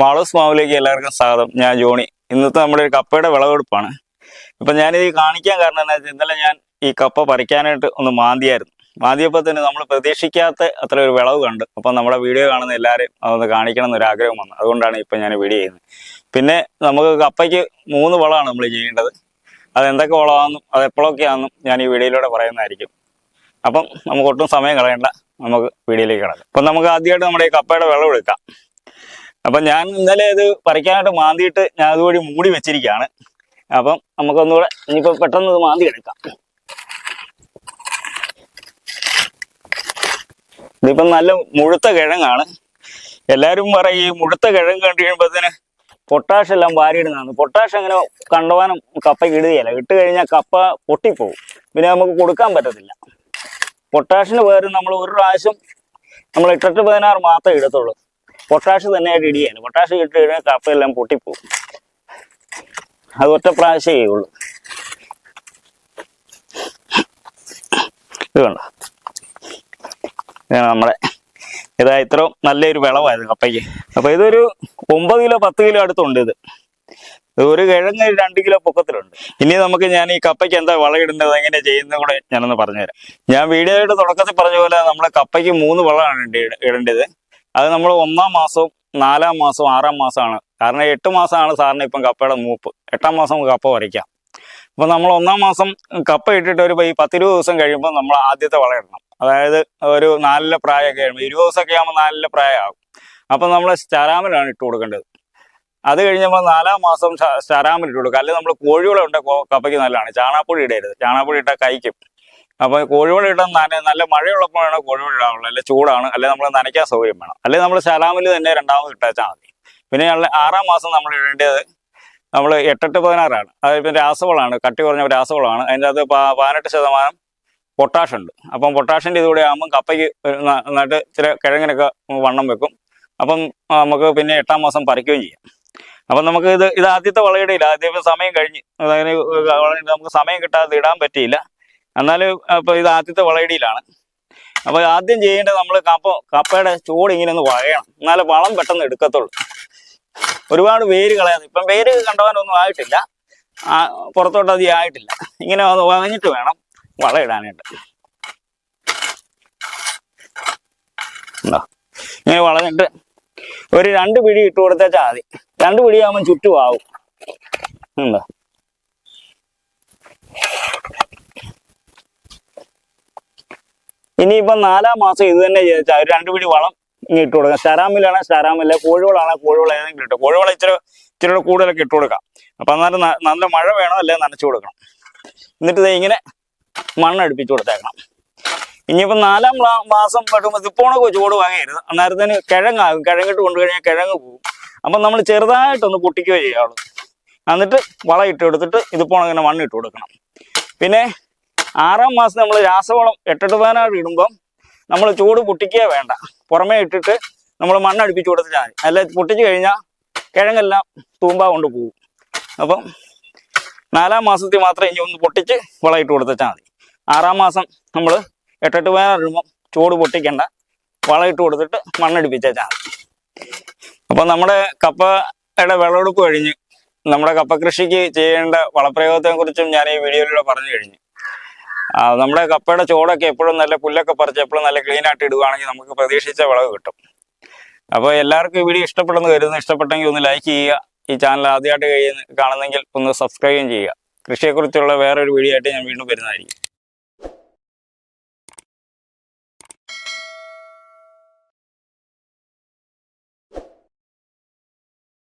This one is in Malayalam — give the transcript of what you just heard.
മാളൂസ് മാവിലേക്ക് എല്ലാവർക്കും സ്വാഗതം. ഞാൻ ജോണി. ഇന്നത്തെ നമ്മുടെ ഒരു കപ്പയുടെ വിളവെടുപ്പാണ്. ഇപ്പം ഞാനിത് കാണിക്കാൻ കാരണം എന്താ വെച്ചാൽ ഇന്നലെ ഞാൻ ഈ കപ്പ പറിക്കാനായിട്ട് ഒന്ന് മാന്തിയായിരുന്നു. മാന്തിയപ്പോൾ തന്നെ നമ്മൾ പ്രതീക്ഷിക്കാത്ത അത്ര ഒരു വിളവ് കണ്ട്. അപ്പം നമ്മുടെ വീഡിയോ കാണുന്ന എല്ലാവരെയും അതൊന്ന് കാണിക്കണം എന്നൊരു ആഗ്രഹം വന്നു. അതുകൊണ്ടാണ് ഇപ്പം ഞാൻ വീഡിയോ ചെയ്യുന്നത്. പിന്നെ നമുക്ക് കപ്പയ്ക്ക് മൂന്ന് വളമാണ് നമ്മൾ ചെയ്യേണ്ടത്. അത് എന്തൊക്കെ വളമാണെന്നും അത് എപ്പോഴൊക്കെയാണെന്നും ഞാൻ ഈ വീഡിയോയിലൂടെ പറയുന്നതായിരിക്കും. അപ്പം നമുക്ക് ഒട്ടും സമയം കളയണ്ട. നമുക്ക് വീഡിയോയിലേക്ക് കിടക്കാം. അപ്പം നമുക്ക് ആദ്യമായിട്ട് നമ്മുടെ ഈ കപ്പയുടെ വിളവെടുക്കാം. അപ്പം ഞാൻ ഇന്നലെ ഇത് പറിക്കാനായിട്ട് മാന്തിയിട്ട് ഞാൻ അതുവഴി മൂടി വെച്ചിരിക്കുകയാണ്. അപ്പം നമുക്കൊന്നുകൂടെ ഇനിയിപ്പോൾ പെട്ടെന്ന് ഇത് മാന്തി എടുക്കാം ഇതിപ്പം നല്ല മുഴുത്ത കിഴങ്ങാണ്. എല്ലാവരും പറയും ഈ മുഴുത്ത കിഴങ്ങ് കണ്ടു കഴിയുമ്പോഴത്തേന് പൊട്ടാഷ് എല്ലാം വാരിയിടുന്നതാണ്. പൊട്ടാഷ് അങ്ങനെ കണ്ടുവാനും കപ്പയ്ക്ക് ഇടുകയില്ല. ഇട്ട് കഴിഞ്ഞാൽ കപ്പ പൊട്ടിപ്പോവും. പിന്നെ നമുക്ക് കൊടുക്കാൻ പറ്റത്തില്ല. പൊട്ടാഷിന് പകരം നമ്മൾ ഒരു പ്രാവശ്യം നമ്മൾ ഇട്ടിട്ട് പതിനാറ് മാത്രമേ ഇടത്തുള്ളൂ. പൊട്ടാഷ് തന്നെയായിട്ട് ഇടിയാണ്. പൊട്ടാഷ് ഇട്ട് കഴിഞ്ഞാൽ കപ്പയെല്ലാം പൊട്ടിപ്പോവും. അത് ഒറ്റ പ്രാവശ്യമേ ചെയ്യുള്ളൂ. ഇത് കണ്ടോ? ഇതാണ് ഇതാ ഇത്രയും നല്ലൊരു വിളവായിരുന്നു കപ്പയ്ക്ക്. അപ്പൊ ഇതൊരു ഒമ്പത് കിലോ പത്ത് കിലോ അടുത്തുണ്ട് ഇത്. ഒരു കിഴങ്ങ് രണ്ട് കിലോ പൊക്കത്തിലുണ്ട്. ഇനി നമുക്ക് ഞാൻ ഈ കപ്പയ്ക്ക് എന്താ വളമിടുന്നത് എങ്ങനെ ചെയ്യുന്നത് കൂടെ ഞാനൊന്ന് പറഞ്ഞുതരാം. ഞാൻ വീഡിയോയുടെ തുടക്കത്തിൽ പറഞ്ഞ പോലെ നമ്മളെ കപ്പയ്ക്ക് മൂന്ന് വളമാണ് ഇട- ഇടേണ്ടത്. അത് നമ്മൾ ഒന്നാം മാസവും നാലാം മാസവും ആറാം മാസമാണ്. കാരണം എട്ട് മാസമാണ് സാറിന് ഇപ്പം കപ്പയുടെ മൂപ്പ്. എട്ടാം മാസം കപ്പ വരയ്ക്കാം അപ്പോൾ നമ്മൾ ഒന്നാം മാസം കപ്പ ഇട്ടിട്ട് ഒരു ഈ പത്തിരുപത് ദിവസം കഴിയുമ്പോൾ നമ്മൾ ആദ്യത്തെ വളയിടണം അതായത് ഒരു നാലിലെ പ്രായമൊക്കെ കഴിയുമ്പോൾ ഇരുപത് ദിവസമൊക്കെ ആകുമ്പോൾ നാലിലെ പ്രായമാകും. അപ്പം നമ്മൾ സ്റ്റാരാമിലാണ് ഇട്ട് കൊടുക്കേണ്ടത്. അത് കഴിഞ്ഞപ്പോൾ നാലാം മാസം സ്റ്റാരാമിൽ ഇട്ട് കൊടുക്കുക അല്ലെങ്കിൽ നമ്മൾ കോഴിവളം ഉണ്ട് കപ്പയ്ക്ക് നല്ലതാണ്. ചാണാപ്പൊടി ഇടരുത്. ചാണാപ്പൊടി ഇട്ടാൽ കഴിക്കും. അപ്പൊ കോഴിവെള്ളം ഇടാൻ നന നല്ല മഴയുള്ളപ്പോഴാണ് കോഴിവെള്ളം ഇടാനുള്ളത് അല്ലെ ചൂടാണ് അല്ലെ നമ്മൾ നനയ്ക്കാൻ സൗകര്യം വേണം. അല്ലെങ്കിൽ നമ്മൾ ശലാമിൽ തന്നെ രണ്ടാമത് ഇട്ടാച്ചാൽ മതി. പിന്നെ ആറാം മാസം നമ്മൾ ഇടേണ്ടത് നമ്മൾ എട്ടെട്ട് പതിനാറാണ്. അത് ഇപ്പം രാസവളമാണ് കട്ടി കുറഞ്ഞ രാസവളമാണ് അതിന്റെ അത് പതിനെട്ട് ശതമാനം പൊട്ടാഷ് ഉണ്ട്. അപ്പം പൊട്ടാഷിന്റെ ഇതുകൂടെ ആകുമ്പം കപ്പയ്ക്ക് നന്നായിട്ട് ചില കിഴങ്ങിനൊക്കെ വണ്ണം വെക്കും. അപ്പം നമുക്ക് പിന്നെ എട്ടാം മാസം പറിക്കുകയും ചെയ്യാം. അപ്പം നമുക്ക് ഇത് ഇത് ആദ്യത്തെ വളയിടയില്ല ആദ്യം സമയം കഴിഞ്ഞ്. അതായത് നമുക്ക് സമയം കിട്ടാതെ ഇടാൻ പറ്റിയില്ല. എന്നാലും അപ്പോൾ ഇത് ആദ്യത്തെ വളയിടിയിലാണ്. അപ്പോൾ ആദ്യം ചെയ്യേണ്ടത് നമ്മൾ കപ്പ കപ്പയുടെ ചൂട് ഇങ്ങനെ ഒന്ന് വഴയണം. എന്നാലേ വളം പെട്ടെന്ന് എടുക്കത്തുള്ളൂ. ഒരുപാട് വേര് കളയാതെ. ഇപ്പം വേര് കണ്ടവാനൊന്നും ആയിട്ടില്ല. പുറത്തോട്ട് അധികം ആയിട്ടില്ല. ഇങ്ങനെ ഒന്ന് വകഞ്ഞിട്ട് വേണം വളയിടാനായിട്ട്? ഇങ്ങനെ വളഞ്ഞിട്ട് ഒരു രണ്ട് പിടി ഇട്ട് കൊടുത്തേച്ചാൽ മതി. രണ്ട് പിടിയാകുമ്പോൾ ചുറ്റുമാവും ഉണ്ടോ? ഇനിയിപ്പം നാലാം മാസം ഇത് തന്നെ ചെയ്താൽ രണ്ട് പിടി വളം ഇങ്ങനെ ഇട്ട് കൊടുക്കാം. ശരാമിലാണ് ശരാമില്ല. കോഴിവളാണ് കോഴിവളം ഏതെങ്കിലും ഇട്ട്. കോഴിവളം ഇച്ചിരി ഇച്ചിരി കൂടുതലൊക്കെ ഇട്ട് കൊടുക്കാം. അപ്പം അന്നേരം നല്ല മഴ വേണം അല്ലെങ്കിൽ നനച്ചു കൊടുക്കണം. എന്നിട്ട് ദേ ഇങ്ങനെ മണ്ണ് അടുപ്പിച്ച് കൊടുത്തേക്കണം. ഇനിയിപ്പം നാലാം മാസം പെട്ടുമ്പോൾ ഇതിപ്പോണൊക്കെ ചൂട് വാങ്ങരുത് അന്നേരത്തിന് കിഴങ്ങാകും കിഴങ്ങിട്ട് കൊണ്ടു കഴിഞ്ഞാൽ കിഴങ്ങ് പോകും അപ്പം നമ്മൾ ചെറുതായിട്ടൊന്ന് പൊട്ടിക്കുകയോ ചെയ്യാവുള്ളൂ എന്നിട്ട് വളം ഇട്ട് കൊടുത്തിട്ട് ഇതിപ്പോണം ഇങ്ങനെ മണ്ണിട്ട് കൊടുക്കണം. പിന്നെ ആറാം മാസം നമ്മൾ രാസവളം എട്ടെട്ട് പതിനാറ് ഇടുമ്പം നമ്മൾ ചൂട് പൊട്ടിക്കുക വേണ്ട. പുറമേ ഇട്ടിട്ട് നമ്മൾ മണ്ണ് കൊടുത്തിട്ടാൽ മതി. അല്ല പൊട്ടിച്ച് കഴിഞ്ഞാൽ കിഴങ്ങെല്ലാം തൂമ്പ കൊണ്ട് പോകും അപ്പം നാലാം മാസത്തിൽ മാത്രം ഇനി ഒന്ന് പൊട്ടിച്ച് വളമിട്ട് കൊടുത്തിട്ടാൽ മതി. ആറാം മാസം നമ്മൾ എട്ടെട്ട് പതിനാറ് ഇടുമ്പം ചൂട് പൊട്ടിക്കേണ്ട. വളയിട്ട് കൊടുത്തിട്ട് മണ്ണടിപ്പിച്ചാൽ മതി. അപ്പം നമ്മുടെ കപ്പയുടെ വിളവെടുപ്പ് കഴിഞ്ഞ് നമ്മുടെ കപ്പ കൃഷിക്ക് ചെയ്യേണ്ട വളപ്രയോഗത്തെ കുറിച്ചും ഞാൻ ഈ വീഡിയോയിലൂടെ പറഞ്ഞു കഴിഞ്ഞു. നമ്മുടെ കപ്പയുടെ ചോടൊക്കെ എപ്പോഴും നല്ല പുല്ലൊക്കെ പറിച്ച് എപ്പോഴും നല്ല ക്ലീൻ ആയിട്ട് ഇടുകയാണെങ്കിൽ നമുക്ക് പ്രതീക്ഷിച്ച വിളവ് കിട്ടും. അപ്പോൾ എല്ലാവർക്കും ഈ വീഡിയോ ഇഷ്ടപ്പെടുന്നു കരുതുന്നു. ഇഷ്ടപ്പെട്ടെങ്കിൽ ഒന്ന് ലൈക്ക് ചെയ്യുക. ഈ ചാനൽ ആദ്യമായിട്ട് കാണുന്നെങ്കിൽ ഒന്ന് സബ്സ്ക്രൈബും ചെയ്യുക. കൃഷിയെക്കുറിച്ചുള്ള വേറൊരു വീഡിയോ ആയിട്ട് ഞാൻ വീണ്ടും വരുന്നതായിരിക്കും.